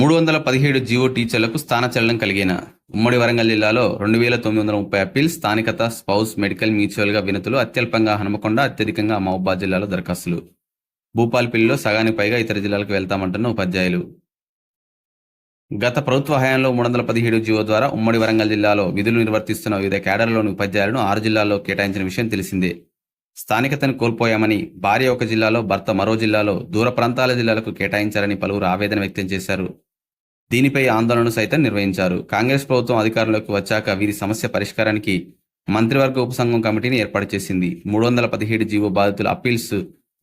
మూడు వందల పదిహేడు జీవో టీచర్లకు స్థానచలనం కలిగిన ఉమ్మడి వరంగల్ జిల్లాలో రెండు వేల తొమ్మిది వందల ముప్పై అప్పీల్ స్థానికత స్పౌస్ మెడికల్ మ్యూచువల్గా వినతులు అత్యల్పంగా హనుమకొండ అత్యధికంగా మహబూబాద్ జిల్లాలో దరఖాస్తులు. భూపాల్పల్లిలో సగానికి పైగా ఇతర జిల్లాలకు వెళ్తామంటున్న ఉపాధ్యాయులు. గత ప్రభుత్వ హయాంలో మూడు వందల పదిహేడు జీవో ద్వారా ఉమ్మడి వరంగల్ జిల్లాలో విధులు నిర్వర్తిస్తున్న వివిధ కేడర్లలోని ఉపాధ్యాయులను ఆరు జిల్లాల్లో కేటాయించిన విషయం తెలిసిందే. స్థానికతను కోల్పోయామని భార్య ఒక జిల్లాలో భర్త మరో జిల్లాలో దూర ప్రాంతాల జిల్లాలకు కేటాయించారని పలువురు ఆవేదన వ్యక్తం చేశారు. దీనిపై ఆందోళన సైతం నిర్వహించారు. కాంగ్రెస్ ప్రభుత్వం అధికారంలోకి వచ్చాక వీరి సమస్య పరిష్కారానికి మంత్రివర్గ ఉపసంఘం కమిటీని ఏర్పాటు చేసింది. మూడు వందల పదిహేడు జీవో బాధితుల అప్పీల్స్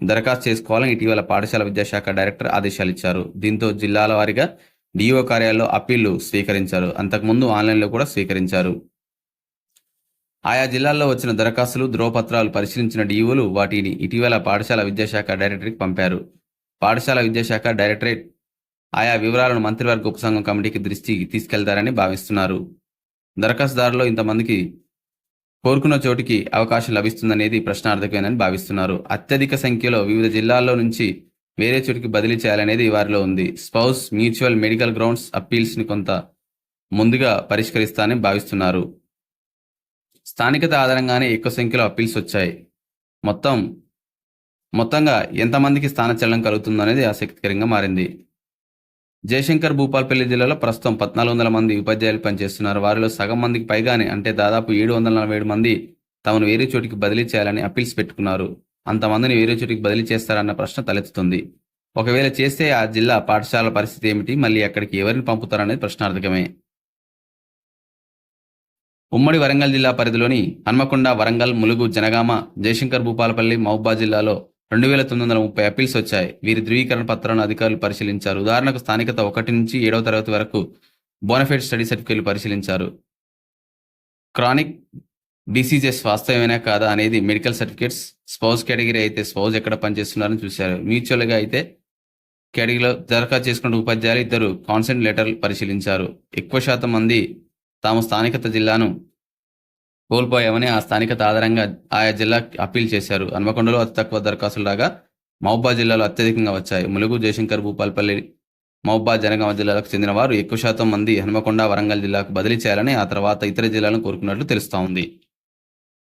దరఖాస్తు చేసుకోవాలని ఇటీవల పాఠశాల విద్యాశాఖ డైరెక్టర్ ఆదేశాలు ఇచ్చారు. దీంతో జిల్లాల వారీగా డిఓ కార్యాలయంలో అప్పీళ్ళు స్వీకరించారు. అంతకుముందు ఆన్లైన్లో కూడా స్వీకరించారు. ఆయా జిల్లాల్లో వచ్చిన దరఖాస్తులు ధ్రువపత్రాలు పరిశీలించిన డిఓలు వాటిని ఇటీవల పాఠశాల విద్యాశాఖ డైరెక్టర్కి పంపారు. పాఠశాల విద్యాశాఖ డైరెక్టరేట్ ఆయా వివరాలను మంత్రివర్గ ఉపసంఘం కమిటీకి దృష్టికి తీసుకెళ్తారని భావిస్తున్నారు. దరఖాస్తుదారులో ఇంతమందికి కోరుకున్న చోటికి అవకాశం లభిస్తుందనేది ప్రశ్నార్థకమేనని భావిస్తున్నారు. అత్యధిక సంఖ్యలో వివిధ జిల్లాల్లో నుంచి వేరే చోటికి బదిలీ చేయాలనేది వారిలో ఉంది. స్పౌస్ మ్యూచువల్ మెడికల్ గ్రౌండ్స్ అప్పీల్స్ని కొంత ముందుగా పరిష్కరిస్తానని భావిస్తున్నారు. స్థానికత ఆధారంగానే ఎక్కువ సంఖ్యలో అప్పీల్స్ వచ్చాయి. మొత్తం మొత్తంగా ఎంతమందికి స్థానచలనం కలుగుతుందనేది ఆసక్తికరంగా మారింది. జయశంకర్ భూపాల్పల్లి జిల్లాలో ప్రస్తుతం పద్నాలుగు వందల మంది ఉపాధ్యాయులు పనిచేస్తున్నారు. వారిలో సగం మందికి పైగానే అంటే దాదాపు ఏడు వందల నలభై ఏడు మంది తమను వేరే చోటికి బదిలీ చేయాలని అప్పీల్స్ పెట్టుకున్నారు. అంతమందిని వేరే చోటికి బదిలీ చేస్తారన్న ప్రశ్న తలెత్తుతుంది. ఒకవేళ చేస్తే ఆ జిల్లా పాఠశాల పరిస్థితి ఏమిటి? మళ్ళీ అక్కడికి ఎవరిని పంపుతారనేది ప్రశ్నార్థకమే. ఉమ్మడి వరంగల్ జిల్లా పరిధిలోని హన్మకొండ వరంగల్ ములుగు జనగామ జయశంకర్ భూపాలపల్లి మహబూబాద్ జిల్లాలో రెండు వేల తొమ్మిది వందల ముప్పై అప్పీల్స్ వచ్చాయి. వీరి ధృవీకరణ పత్రాలను అధికారులు పరిశీలించారు. ఉదాహరణకు స్థానికత ఒకటి నుంచి ఏడవ తరగతి వరకు బోనఫైడ్ స్టడీ సర్టిఫికేట్లు పరిశీలించారు. క్రానిక్ డిసీజెస్ వాస్తవమేనా కాదా అనేది మెడికల్ సర్టిఫికేట్స్ స్పౌజ్ కేటగిరీ అయితే స్పౌజ్ ఎక్కడ పనిచేస్తున్నారని చూశారు. మ్యూచువల్గా అయితే కేటగిరీలో దరఖాస్తు చేసుకున్న ఉపాధ్యాయులు ఇద్దరు కాన్సెంట్ లెటర్లు పరిశీలించారు. ఎక్కువ శాతం మంది తాము స్థానికత జిల్లాను కోల్పోయామని ఆ స్థానికత ఆధారంగా ఆయా జిల్లా అప్పీల్ చేశారు. హన్మకొండలో అతి తక్కువ దరఖాస్తులు రాగా మహబూబాద్ జిల్లాలో అత్యధికంగా వచ్చాయి. ములుగు జయశంకర్ భూపాల్పల్లి మహబూబాద్ జనగామ జిల్లాలకు చెందిన వారు ఎక్కువ శాతం మంది హన్మకొండ వరంగల్ జిల్లాకు బదిలీ చేయాలని ఆ తర్వాత ఇతర జిల్లాలను కోరుకున్నట్లు తెలుస్తోంది